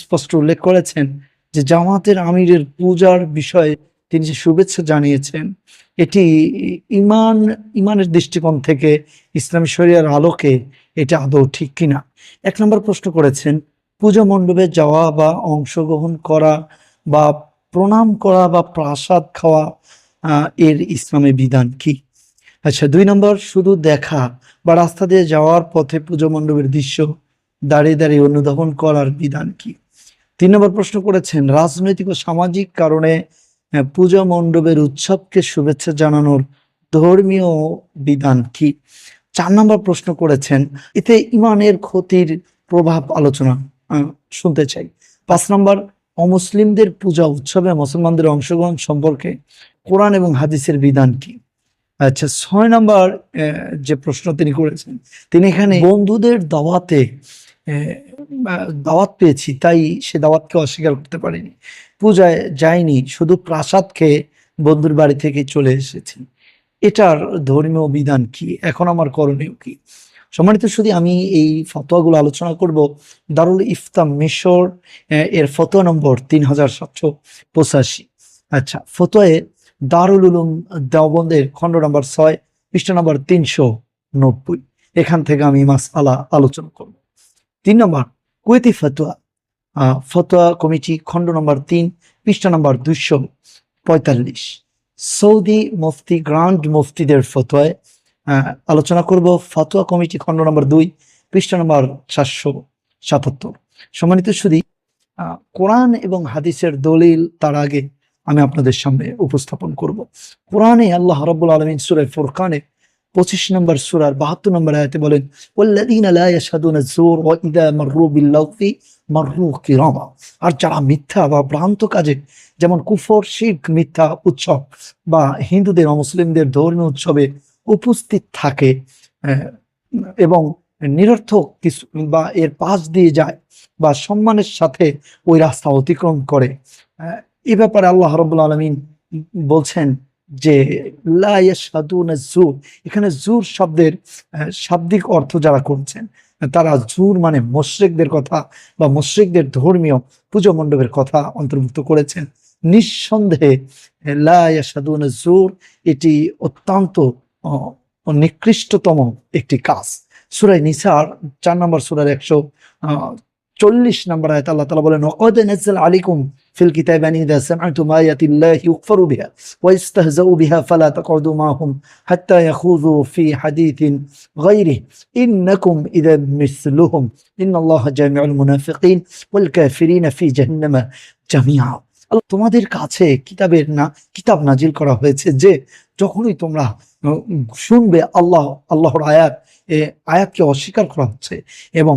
স্পষ্ট উল্লেখ করেছেন যে জামাতের আমিরের পূজার বিষয়ে তিনি যে শুভেচ্ছা জানিয়েছেন, এটি ইমান ইমানের দৃষ্টিকোণ থেকে ইসলামী শরিয়ার আলোকে এটা আদৌ ঠিক কিনা? এক নম্বর প্রশ্ন করেছেন, পূজা মণ্ডপে যাওয়া বা অংশগ্রহণ করা বা প্রণাম করা বা প্রাসাদ খাওয়া এর ইসলামে বিধান কি? আচ্ছা দুই নম্বর, শুধু দেখা বা রাস্তা দিয়ে যাওয়ার পথে পুজো মণ্ডপের দৃশ্য দাঁড়িয়ে দাঁড়িয়ে অনুধাবন করার বিধান কি? তিন নম্বর প্রশ্ন করেছেন, রাজনৈতিক ও সামাজিক কারণে পূজা মণ্ডপের উৎসবকে শুভেচ্ছা জানানোর ধর্মীয় বিধান কি? চার নম্বর প্রশ্ন করেছেন, এতে ইমানের ক্ষতির প্রভাব আলোচনা শুনতে চাই। পাঁচ নম্বর, অমুসলিমদের পূজা উৎসবে মুসলমানদের অংশগ্রহণ সম্পর্কে কোরআন এবং হাদিসের বিধান কি? আচ্ছা ছয় নম্বর যে প্রশ্ন তিনি করেছেন, তিনি এখানে বন্ধুদের দাওয়াতে দাওয়াত পেয়েছি, তাই সে দাওয়াতকে অস্বীকার করতে পারিনি। পূজায় যায়নি শুধু প্রাসাদ খেয়ে বন্ধুর বাড়ি থেকে চলে এসেছি। এটার ধর্মীয় বিধান কি? এখন আমার করণীয় কি? সম্মানিত শুধু আমি এই ফতোয়াগুলো আলোচনা করব দারুল ইফতাম মিশর এর ফতোয়া নম্বর তিন হাজার সাতশো পঁচাশি। আচ্ছা ফতোয়ে দারুল উলুম দেওবন্দের খণ্ড নম্বর ছয়, পৃষ্ঠা নম্বর তিনশো নব্বই। এখান থেকে আমি মাস আলা আলোচনা করব। তিন নম্বর, কুয়েতি ফতোয়া। ফতোয়া কমিটি, খণ্ড নম্বর তিন, পৃষ্ঠা নম্বর দুইশো পঁয়তাল্লিশ। সৌদি মুফতি, গ্রান্ড মুফতিদের ফতোয়ায় আলোচনা করব। ফতোয়া কমিটি, খণ্ড নম্বর দুই, পৃষ্ঠা নম্বর চারশো সাতাত্তর। সম্মানিত শুধু কোরআন এবং হাদিসের দলিল তার আগে আমি আপনাদের সামনে উপস্থাপন করব। কোরআনে আল্লাহ রাব্বুল আলামিন সূরা ফুরকানে পঁচিশ নম্বর সুরার বাহাত্তর নম্বর আয়াতে বলেন আর যারা মিথ্যা বা ভ্রান্ত কাজে, যেমন কুফর শিখ মিথ্যা উৎসব বা হিন্দুদের মুসলিমদের ধর্মীয় উৎসবে উপস্থিত থাকে এবং নিরর্থক কিছু বা এর পাশ দিয়ে যায় বা সম্মানের সাথে ওই রাস্তা অতিক্রম করে এ ব্যাপারে আল্লাহ রব্বুল আলমিন বলছেন যে এখানে জুর শব্দের শাব্দিক অর্থ যারা করছেন, তারা জুর মানে মুশরিকদের কথা বা মুশরিকদের ধর্মীয় পুজো মণ্ডপের কথা অন্তর্ভুক্ত করেছেন। নিঃসন্দেহে, লা ইয়াশহাদুনা জুর এটি অত্যন্ত নিকৃষ্টতম একটি কাজ। সুরাই নিসার, চার নম্বর সুরার একশো চল্লিশ নম্বর আয়াত আল্লাহ তালা বলেন, ওয়াকাদ নাযাল আলাইকুম ফিল কিতাবি আন ইযা সামি'তুম আয়াতিল্লাহি ইউকফারু বিহা ওয়া ইস্তাহজাউ বিহা ফালা তাকউদু মা'হুম হাত্তা ইয়াখুযু ফি হাদিথিন গায়রিহি। ইন্নাকুম ইযা মিসলুহুম। ইন্নাল্লাহা জামিউল মুনাফিকিন ওয়াল কাফিরিনা ফি জাহান্নামা জামিআ। আল্লাহ, তোমাদের কাছে কিতাবের না, কিতাব নাজিল করা হয়েছে যে যখনই তোমরা শুনবে আল্লাহ, আল্লাহর আয়াত, এ আয়াতকে অস্বীকার করা হচ্ছে এবং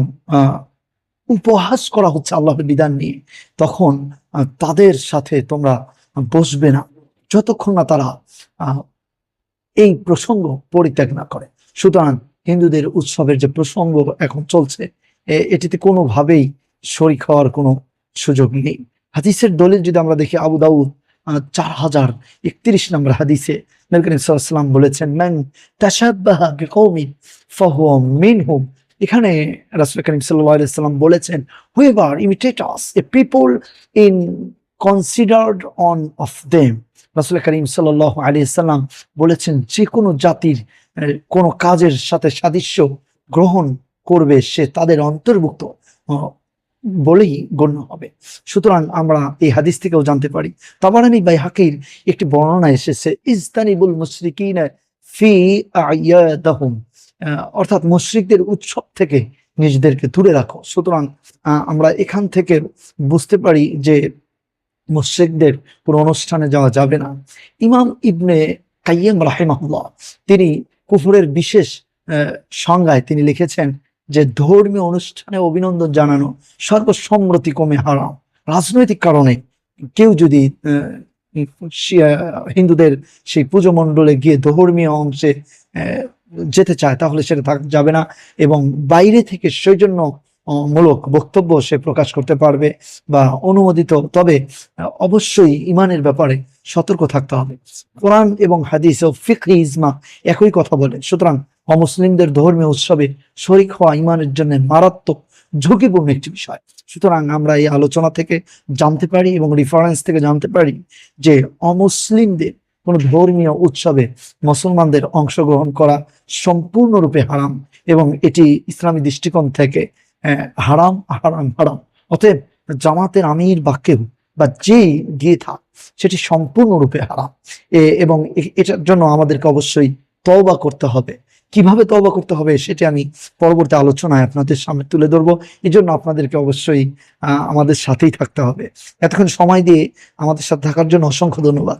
উপহাস করা হচ্ছে আল্লাহর বিধান নিয়ে, তখন তাদের সাথে তোমরা বসবে না। যতক্ষণ না তারা এই প্রসঙ্গ পরিত্যাগ না করে। সুতরাং হিন্দুদের উৎসবের যে প্রসঙ্গ এখন চলছে এটিতে কোনোভাবেই শরিক হওয়ার কোনো সুযোগ নেই। হাদিসের দলিল যদি আমরা দেখি, আবু দাউদ চার হাজার একত্রিশ নম্বর হাদিসে নবী ওয়াসাল্লাম বলেছেন ম্যান তাশাব্বাহা বিকৌমিন ফাহুয়া মিনহুম এখানে রাসুল করিম সাল্লাম বলেছেন whoever imitate as a people in considered one of them রাসূল করিম সাল্লাল্লাহু আলাইহি সাল্লাম বলেছেন যে কোনো জাতির কোনো কাজের সাথে সাদৃশ্য গ্রহণ করবে, সে তাদের অন্তর্ভুক্ত বলেই গণ্য হবে। সুতরাং আমরা এই হাদিস থেকেও জানতে পারি, তাবারানি বাই হাকির একটি বর্ণনা এসেছে, ইজতানিবুল মুশরিকিনা ফি আয়াদাহুম। অর্থাৎ মুশরিকদের উৎসব থেকে নিজেদেরকে দূরে রাখো। সুতরাং আমরা এখান থেকে বুঝতে পারি যে মুশরিকদের কোনো অনুষ্ঠানে যাওয়া যাবে না। ইমাম ইবনে কাইয়্যিম রাহিমাহুল্লাহ, তিনি কুফুরের বিশেষ সংজ্ঞায় তিনি লিখেছেন যে ধর্মীয় অনুষ্ঠানে অভিনন্দন জানানো সর্বসম্মতি কমে হারাম। রাজনৈতিক কারণে কেউ যদি হিন্দুদের সেই পুজো মণ্ডলে গিয়ে ধর্মীয় অংশে যেতে চায়, তাহলে সেটা যাবে না। এবং বাইরে থেকে সৌজন্য মূলক বক্তব্য সে প্রকাশ করতে পারবে বা অনুমোদিত। তবে অবশ্যই ইমানের ব্যাপারে সতর্ক থাকতে হবে। কোরআন এবং হাদিস ও ফিকরি ইজমা একই কথা বলে। সুতরাং, অমুসলিমদের ধর্মীয় উৎসবে শরিক হওয়া ইমানের জন্য মারাত্মক ঝুঁকিপূর্ণ একটি বিষয়। সুতরাং আমরা এই আলোচনা থেকে জানতে পারি এবং রেফারেন্স থেকে জানতে পারি যে অমুসলিমদের কোনো ধর্মীয় উৎসবে মুসলমানদের অংশগ্রহণ করা সম্পূর্ণরূপে হারাম এবং এটি ইসলামী দৃষ্টিকোণ থেকে হারাম হারাম হারাম। অতএব জামাতের আমির বা কেউ বা যে গিয়ে থাক, সেটি সম্পূর্ণরূপে হারাম। এবং এটার জন্য আমাদেরকে অবশ্যই তওবা করতে হবে। কীভাবে তওবা করতে হবে সেটি আমি পরবর্তী আলোচনায় আপনাদের সামনে তুলে ধরবো। এই জন্য আপনাদেরকে অবশ্যই আমাদের সাথেই থাকতে হবে। এতক্ষণ সময় দিয়ে আমাদের সাথে থাকার জন্য অসংখ্য ধন্যবাদ।